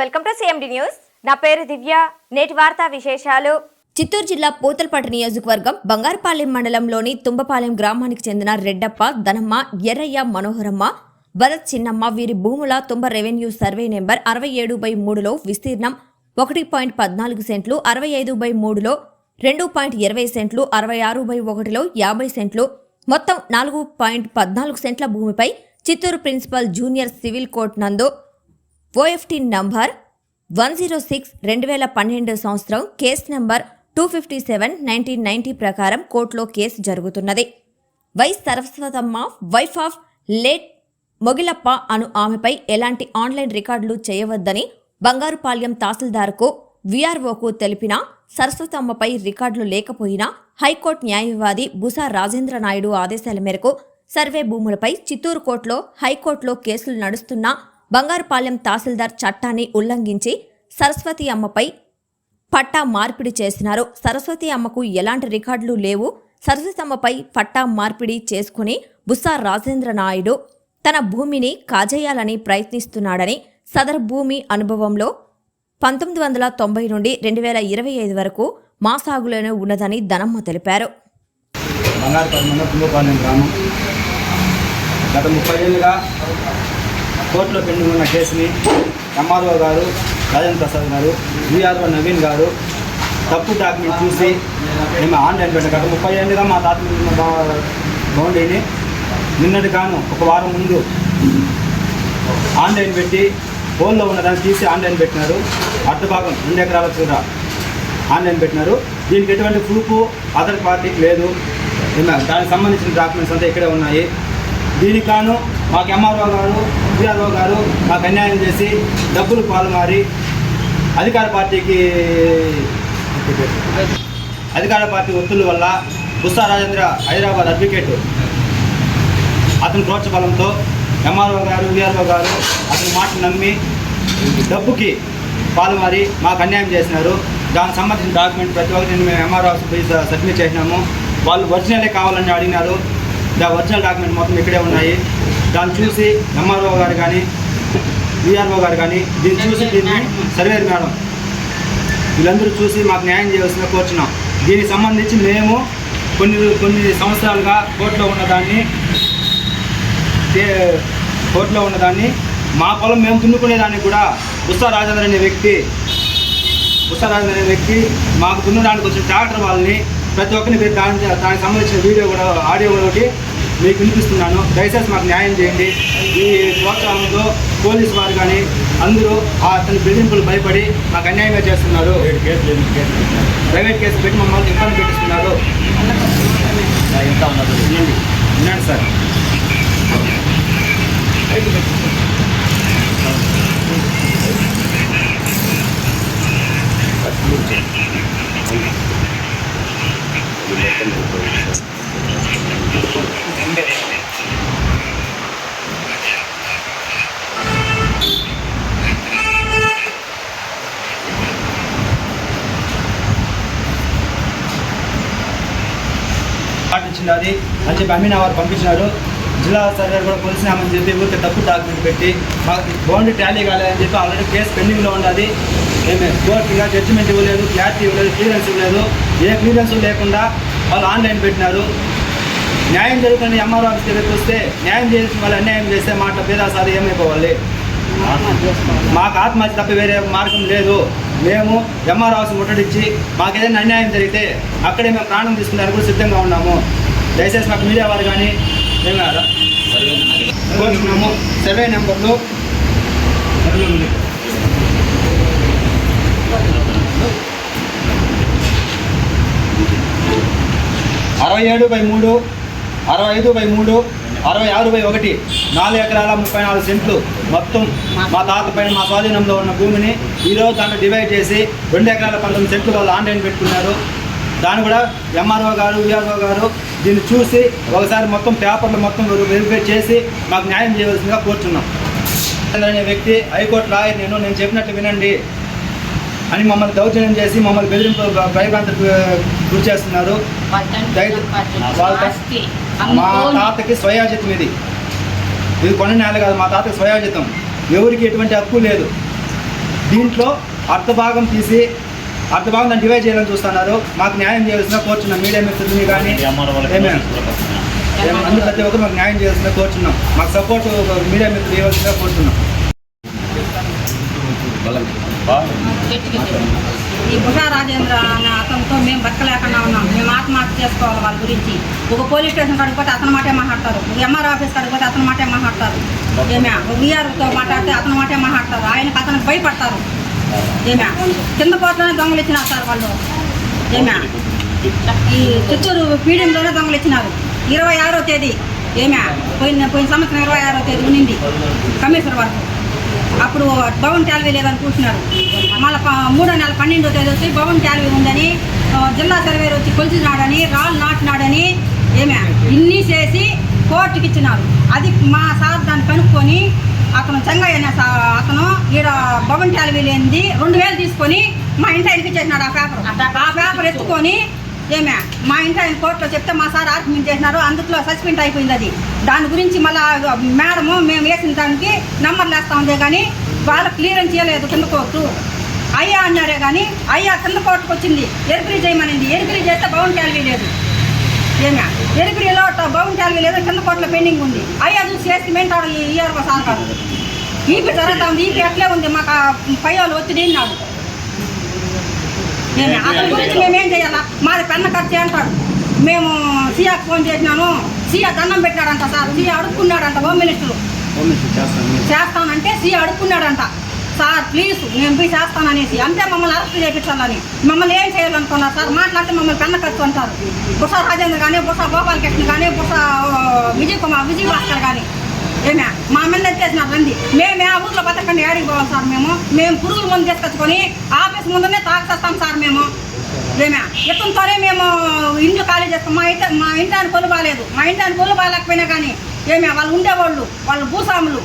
Welcome to CMD news. నా పేరు దివ్య. నేటి వార్తా విశేషాలు. చిత్తూరు జిల్లా పూతలపట్టు నియోజకవర్గం బంగారపాలెం మండలంలోని తుంబపాలెం గ్రామానికి చెందిన రెడ్డప్ప ధనమ్మ ఎర్రయ్య మనోహరమ్మ భరత్ చిన్నమ్మ వీరి భూముల తుంబ రెవెన్యూ సర్వే నెంబర్ అరవై ఏడు బై మూడులో విస్తీర్ణం ఒకటి పాయింట్ పద్నాలుగు సెంట్లు అరవై ఐదు బై మూడులో రెండు పాయింట్ ఇరవై సెంట్లు అరవై ఆరు బై ఒకటిలో యాభై సెంట్లు మొత్తం నాలుగు పాయింట్ పద్నాలుగు సెంట్ల భూమిపై Chittoor principal junior civil court నందు OFT number one zero six రెండు వేల పన్నెండు సంవత్సరం case number two fifty seven nineteen ninety ప్రకారం కోర్టులో కేసు జరుగుతున్నది. Y Saraswatamma wife of late Mogilappa అను ఆమెపై ఎలాంటి ఆన్లైన్ రికార్డులు చేయవద్దని బంగారుపాళ్యం తహసీల్దార్కు విఆర్ఓకు తెలిపిన సరస్వతమ్మపై రికార్డులు లేకపోయినా హైకోర్టు న్యాయవాది బుసా రాజేంద్ర నాయుడు ఆదేశాల మేరకు సర్వే భూములపై చిత్తూరు కోర్టులో హైకోర్టులో కేసులు నడుస్తున్నా బంగారుపాలెం తహసీల్దార్ చట్టాన్ని ఉల్లంఘించి సరస్వతి అమ్మపై పట్టా మార్పిడి చేసినారు. సరస్వతి అమ్మకు ఎలాంటి రికార్డులు లేవు. సరస్వతి అమ్మపై పట్టా మార్పిడి చేసుకుని బుస్సా రాజేంద్ర నాయుడు తన భూమిని కాజేయాలని ప్రయత్నిస్తున్నాడని సదర్ భూమి అనుభవంలో పంతొమ్మిది వందల తొంభై నుండి రెండు వేల ఇరవై ఐదు వరకు మా సాగులోనే ఉన్నదని ధనమ్మ తెలిపారు. గత ముప్పై ఏళ్ళుగా కోర్టులో పెండింగ్ ఉన్న కేసుని ఎంఆర్ఓ గారు రాజేంద్ర ప్రసాద్ గారు విఆర్ఓ నవీన్ గారు తప్పు డాక్యుమెంట్ చూసి మేము ఆన్లైన్ పెట్టాం. గత ముప్పై ఏళ్ళుగా మా తాత బా- బౌండరీని నిన్నటి కాను ఒక వారం ముందు ఆన్లైన్ పెట్టి ఫోన్లో ఉన్నదాన్ని తీసి ఆన్లైన్ పెట్టినారు. అర్ధ భాగం రెండు ఎకరాల చూడ ఆన్లైన్ పెట్టినారు. దీనికి ఎటువంటి ప్రూఫ్ అదర్ పార్టీకి లేదు. దానికి సంబంధించిన డాక్యుమెంట్స్ అంతా ఇక్కడే ఉన్నాయి. దీనికి కాను మాకు ఎంఆర్ఓ గారు పిఆర్ఓ గారు మాకు అన్యాయం చేసి డబ్బులు పాల్మారి అధికార పార్టీకి అధికార పార్టీ ఒత్తిళ్ళ వల్ల బుస్సా రాజేంద్ర హైదరాబాద్ అడ్వకేట్ అతని ప్రోత్సబలంతో ఎంఆర్ఓ గారు విఆర్ఓ గారు అతని మాట నమ్మి డబ్బుకి పాల్మారి మాకు అన్యాయం చేసినారు. దానికి సంబంధించిన డాక్యుమెంట్ ప్రతి ఒక్కటి మేము ఎంఆర్ఓ పోయి సబ్మిట్ చేసినాము. వాళ్ళు ఒరిజినలే కావాలని అడిగినారు. దా ఒరిజినల్ డాక్యుమెంట్ మొత్తం ఇక్కడే ఉన్నాయి. దాన్ని చూసి ఎంఆర్ఓ గారు కానీ విఆర్ఓ గారు కానీ దీన్ని చూసి దీన్ని సర్వేర్ మేడం. వీళ్ళందరూ చూసి మాకు న్యాయం చేయవలసిన కోరుచున్నాం దీనికి సంబంధించి మేము కొన్ని కొన్ని సంవత్సరాలుగా కోర్టులో ఉన్నదాన్ని కోర్టులో ఉన్నదాన్ని మా పొలం మేము దున్నుకునేదాన్ని కూడా ఉత్సా రాజేంద్ర అనే వ్యక్తి ఉత్సా రాజేంద్ర అనే వ్యక్తి మాకు దున్నడానికి వచ్చిన ట్రాక్టర్ వాళ్ళని ప్రతి ఒక్కరిని మీరు దాని దానికి సంబంధించిన వీడియో కూడా ఆడియో కూడా ఒకటి మీకు వినిపిస్తున్నాను. దయచేసి మాకు న్యాయం చేయండి. ఈ ప్రోత్సాహంతో పోలీసు వారు కానీ అందరూ ఆ అతని బెదిరింపులు భయపడి మాకు అన్యాయంగా చేస్తున్నారు. ప్రైవేట్ కేసు పెట్టి మమ్మల్ని ఇబ్బంది పెట్టిస్తున్నారు. వినండి వినండి సార్. పాటించింది అది అని చెప్పి అమ్మిన వారు పంపించినారు జిల్లా సర్వేర్ కూడా కొలిసినామని చెప్పి ఊరికే తప్పు డాక్యుమెంట్ పెట్టి మాకు బౌండరీ టాలీ కాలేదని చెప్పి ఆల్రెడీ కేసు పెండింగ్లో ఉన్నది. ఏమి కోర్టుగా జడ్జిమెంట్ ఇవ్వలేదు క్లారిటీ ఇవ్వలేదు క్లియరెన్స్ ఇవ్వలేదు. ఏ క్లియరెన్స్ లేకుండా వాళ్ళు ఆన్లైన్ పెట్టినారు. న్యాయం జరుగుతుంది ఎంఆర్ ఆఫీస్ దగ్గరికి వస్తే న్యాయం చేసిన వాళ్ళు అన్యాయం చేస్తే మాట పేదాసారి ఏమైపోవాలి? మాకు ఆత్మహత్య తప్ప వేరే మార్గం లేదు. మేము ఎంఆర్ హౌస్ ముట్టడించి మాకు ఏదైనా అన్యాయం జరిగితే అక్కడే మేము ప్రాణం తీసుకునేందుకు కూడా సిద్ధంగా ఉన్నాము. దయచేసి మాకు మీడియా వారు కానీ మేము కోరుతున్నాము సర్వే నెంబర్లు అరవై ఏడు బై మూడు అరవై ఐదు బై మూడు అరవై ఆరు బై ఒకటి నాలుగు ఎకరాల ముప్పై నాలుగు సెంట్లు మొత్తం మా తాత పైన మా స్వాధీనంలో ఉన్న భూమిని ఈరోజు దాంట్లో డివైడ్ చేసి రెండు ఎకరాల పంతొమ్మిది సెంట్లు వాళ్ళు ఆన్లైన్ పెట్టుకున్నారు. దాన్ని కూడా ఎంఆర్ఓ గారు విఆర్ఓ గారు దీన్ని చూసి ఒకసారి మొత్తం పేపర్లు మొత్తం వెరిఫై చేసి మాకు న్యాయం చేయవలసిందిగా కోరుచున్నాం. అనే వ్యక్తి హైకోర్టు లాయర్ నేను నేను చెప్పినట్టు వినండి అని మమ్మల్ని దౌర్జన్యం చేసి మమ్మల్ని బెదిరింపు భయభ్రాంతకు గురి చేస్తున్నారు. మా తాతకి స్వయాజితం ఇది. ఇది కొన్న నేల కాదు మా తాతకి స్వయాజితం. ఎవరికి ఎటువంటి హక్కు లేదు. దీంట్లో అర్ధ భాగం తీసి అర్ధ భాగం దాన్ని డివైడ్ చేయాలని చూస్తున్నారు. మాకు న్యాయం చేయాల్సిన కోరుచున్నాం మీడియా మిత్రులని కానీ అందుకు ప్రతి ఒక్కరు మాకు న్యాయం చేయాల్సిన కోరుచున్నాం మాకు సపోర్ట్ మీడియా మిత్రులు ఇవ్వాల్సిందిగా కోరుచున్నాం ఈ బుషా రాజేంద్ర అనే అతనితో మేము బతకలేకుండా ఉన్నాం. మేము ఆత్మహత్య చేసుకోవాలి వాళ్ళ గురించి. ఒక పోలీస్ స్టేషన్ కాడికి పోతే అతని మాటే మాట్లాడతారు. ఒక ఎంఆర్ ఆఫీస్ కాడికి పోతే అతని మాటే మాట్లాడతారు. ఏమే వీఆర్తో మాట్లాడితే అతని మాటే మాట్లాడతారు. ఆయనకు అతనికి భయపడతారు. ఏమే కింద కోట్లోనే దొంగలు ఇచ్చినారు సార్ వాళ్ళు. ఏమే ఈ చిత్తూరు పీడియంలోనే దొంగలు ఇచ్చినారు. ఇరవై ఆరో తేదీ. ఏమే పోయిన పోయిన సంవత్సరం ఇరవై ఆరో తేదీ ఉండింది కమిషనర్ వరకు. అప్పుడు భవన్ టాలవీ లేదని కూర్చున్నారు. మళ్ళీ మూడో నెల పన్నెండో తేదీ వచ్చి భవన్ క్యాలరీ ఉందని జిల్లా సర్వేర్ వచ్చి కొలిచినాడని రాళ్ళు నాటినాడని ఏమే ఇన్ని చేసి కోర్టుకి ఇచ్చినారు. అది మా సార్ దాన్ని కనుక్కొని అతను చెంగయ్య అనే అతను ఈడ భవన్ క్యాలరీ లేనిది రెండు వేలు తీసుకొని మా ఇంటి ఆయనకి ఆ పేపర్. ఆ పేపర్ ఎత్తుకొని ఏమే మా ఇంటి ఆయన కోర్టులో చెప్తే మా సార్ ఆర్గ్యుమెంట్ చేసినారు అందులో సస్పెండ్ అయిపోయింది అది. దాని గురించి మళ్ళా మేడము మేము వేసిన దానికి నంబర్లు వేస్తా ఉందే కానీ వాళ్ళకి క్లియరెన్స్ చేయలేదు కింద కోర్టు. అయ్యా అన్నారే కానీ అయ్యా కింద కోర్టుకు వచ్చింది ఎరిపిరి చేయమనింది. ఎరిపిరి చేస్తే బౌన్ క్యాలరీ లేదు. ఏమే ఎరిపిరిలో బౌన్ క్యాలరీ లేదు కింద కోర్టులో పెండింగ్ ఉంది. అయ్యా చూసి చేసి మెంటాడు ఇయర్ సార్ కాదు. ఈపీ జరుగుతా ఉంది ఈపీ అట్లే ఉంది మాకు పై వాళ్ళు ఒత్తిడి నేను అతని గురించి మేమేం చేయాలా? మాది పెన్న ఖర్చు అంటాడు. మేము సీఆకు ఫోన్ చేసినాను సీఆ దండం పెట్టాడంట సార్. సీఆ అడుక్కున్నాడంట హోమ్ మినిస్టర్. చేస్తానంటే సీఆ అడుక్కున్నాడంట. సార్ ప్లీజ్ మేము పోయి చేస్తాననేసి. అంతే మమ్మల్ని అరెస్ట్ చేయించాలని. మమ్మల్ని ఏం చేయాలనుకున్నారు సార్? మాట్లాడితే మమ్మల్ని పెన్న ఖర్చు అంటారు. బుసా రాజేంద్ర కానీ బుసా గోపాలకృష్ణ కానీ బుసా విజయ్ కుమార్ విజయ్ భాస్కర్ కానీ ఏమే? మా మీద ఎత్తేసినారు రండి. మేమే ఆ ఊర్లో బతకండి ఏడికి పోవాలి సార్ మేము. మేము పురుగుల ముందు తీసుకొచ్చుకొని ఆఫీస్ ముందునే తాగేస్తాం సార్ మేము. ఏమే? ఇతనితోనే మేము ఇండ్లు ఖాళీ చేస్తాం. మా ఇంటి మా ఇంటి కొలు బాగాలేదు మా ఇంటాన్ని కొలు బాగాలేకపోయినా కానీ ఏమే? వాళ్ళు ఉండేవాళ్ళు. వాళ్ళు భూస్వాములు.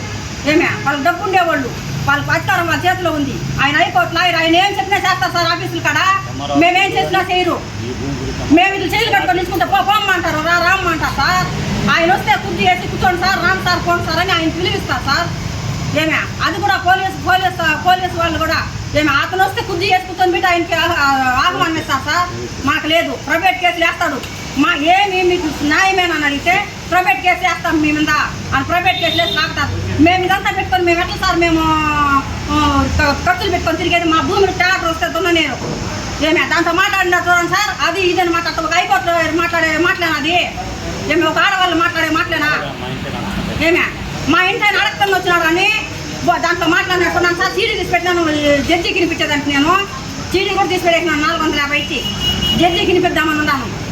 ఏమే? వాళ్ళు డబ్బు ఉండేవాళ్ళు. వాళ్ళకి అధికారం వాళ్ళ చేతిలో ఉంది. ఆయన హైకోర్టు లాయర్ ఆయన ఏం చెప్పినా చేస్తారు సార్ ఆఫీసులు కాడ? మేమేం చేసినా చేయరు. మేము ఇట్లా చేయలు కట్టుకొని పో పోమ్మంటారు రా రామ్మంటారు సార్. ఆయన వస్తే కుర్చీ వేసి కూర్చోండి సార్. రామ్ సార్ పోండి సార్ అని ఆయన పిలిపిస్తారు సార్. ఏమే? అది కూడా పోలీస్ పోలీస్ పోలీస్ వాళ్ళు కూడా. ఏమే? అతను వస్తే కుర్చీ వేసి కూర్చొని పెట్టి ఆయనకి ఆహ్వానిస్తారు సార్. మాకు లేదు. ప్రైవేట్ కేసులు వేస్తాడు. మా ఏమి మీకు న్యాయమేనని అడిగితే ప్రైవేట్ కేసు వేస్తాం మీ మీద అని ప్రైవేట్ కేసులు వేసి లాగుతారు. మేము ఇదంతా పెట్టుకొని మేము ఎట్లా సార్ మేము ఖర్చులు పెట్టుకొని తిరిగేది? మా భూమిని ట్రాక్టర్ వస్తే నేను. ఏమే దాంతో మాట్లాడినా చూడండి సార్. అది ఇదని మాట్లాడతా ఒక హైకోర్టులో మాట్లాడే మాట్లాడినా అది? ఏమి ఒక ఆడవాళ్ళు మాట్లాడే మాట్లాడినా? ఏమే మా ఇంట్లో ఆయన అడగకుండా వచ్చినాడు కానీ బో- దాంట్లో మాట్లాడినట్టున్నాను సార్. సీడీ తీసి పెట్టినాను జడ్జికి వినిపించేదానికి నేను. సీడీ కూడా తీసి పెట్టేసినాను నాలుగు వందల యాభై ఇచ్చి. జడ్జికి వినిపిద్దామని ఉన్నాను.